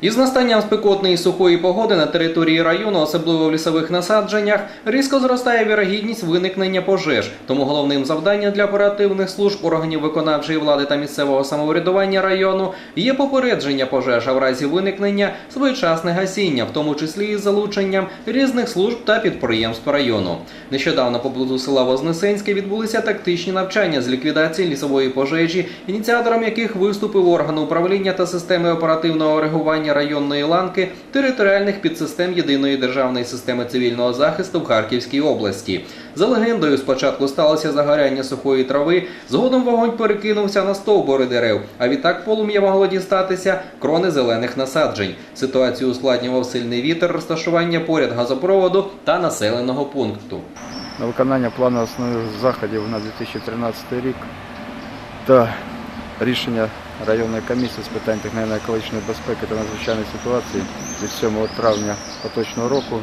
Із настанням спекотної сухої погоди на території району, особливо в лісових насадженнях, різко зростає вірогідність виникнення пожеж. Тому головним завданням для оперативних служб органів виконавчої влади та місцевого самоврядування району є попередження пожеж, а в разі виникнення своєчасне гасіння, в тому числі із залученням різних служб та підприємств району. Нещодавно поблизу села Вознесенське відбулися тактичні навчання з ліквідації лісової пожежі, ініціатором яких виступив орган управління та системи оперативного реагування районної ланки територіальних підсистем єдиної державної системи цивільного захисту в Харківській області. За легендою, спочатку сталося загоряння сухої трави, згодом вогонь перекинувся на стовбури дерев, а відтак полум'я могло дістатися крони зелених насаджень. Ситуацію ускладнював сильний вітер, розташування поряд газопроводу та населеного пункту. на виконання плану основних заходів на 2013 рік та рішення районної комісії з питань техногенно-екологічної безпеки та надзвичайної ситуації від 7 травня поточного року,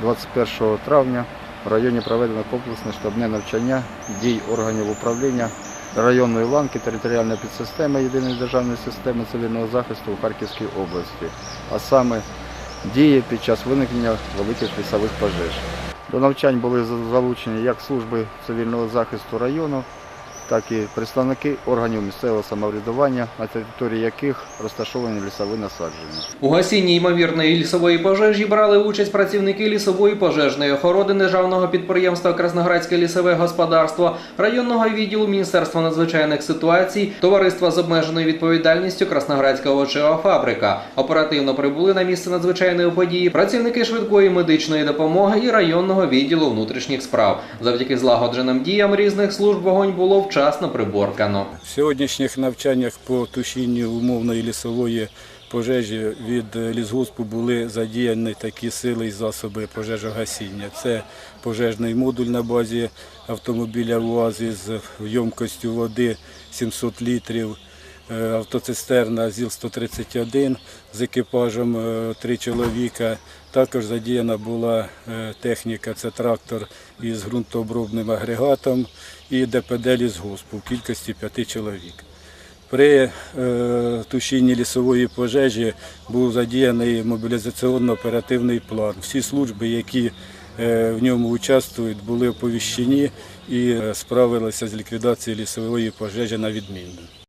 21 травня в районі проведено комплексне штабне навчання дій органів управління районної ланки територіальної підсистеми єдиної державної системи цивільного захисту у Харківській області, а саме дії під час виникнення великих лісових пожеж. До навчань були залучені як служби цивільного захисту району, так і представники органів місцевого самоврядування, на території яких розташовані лісові насадження. У гасінні ймовірної лісової пожежі брали участь працівники лісової пожежної охорони державного підприємства Красноградське лісове господарство, районного відділу Міністерства надзвичайних ситуацій, товариства з обмеженою відповідальністю Красноградська овочева фабрика. Оперативно прибули на місце надзвичайної події працівники швидкої медичної допомоги і районного відділу внутрішніх справ. Завдяки злагодженим діям різних служб вогонь було вчасно приборкано. В сьогоднішніх навчаннях по тушінню умовної лісової пожежі від е, лісгоспу були задіяні такі сили і засоби пожежогасіння. Це пожежний модуль на базі автомобіля УАЗ з ємкостю води 700 літрів, е, автоцистерна ЗІЛ-131 з екіпажем е, три чоловіка. Також задіяна була е, техніка, це трактор із ґрунтообробним агрегатом і ДПД лісгоспу в кількості п'яти чоловік. При е, тушінні лісової пожежі був задіяний мобілізаційно-оперативний план. Всі служби, які е, в ньому участвують, були оповіщені і е, справилися з ліквідацією лісової пожежі на відмінно.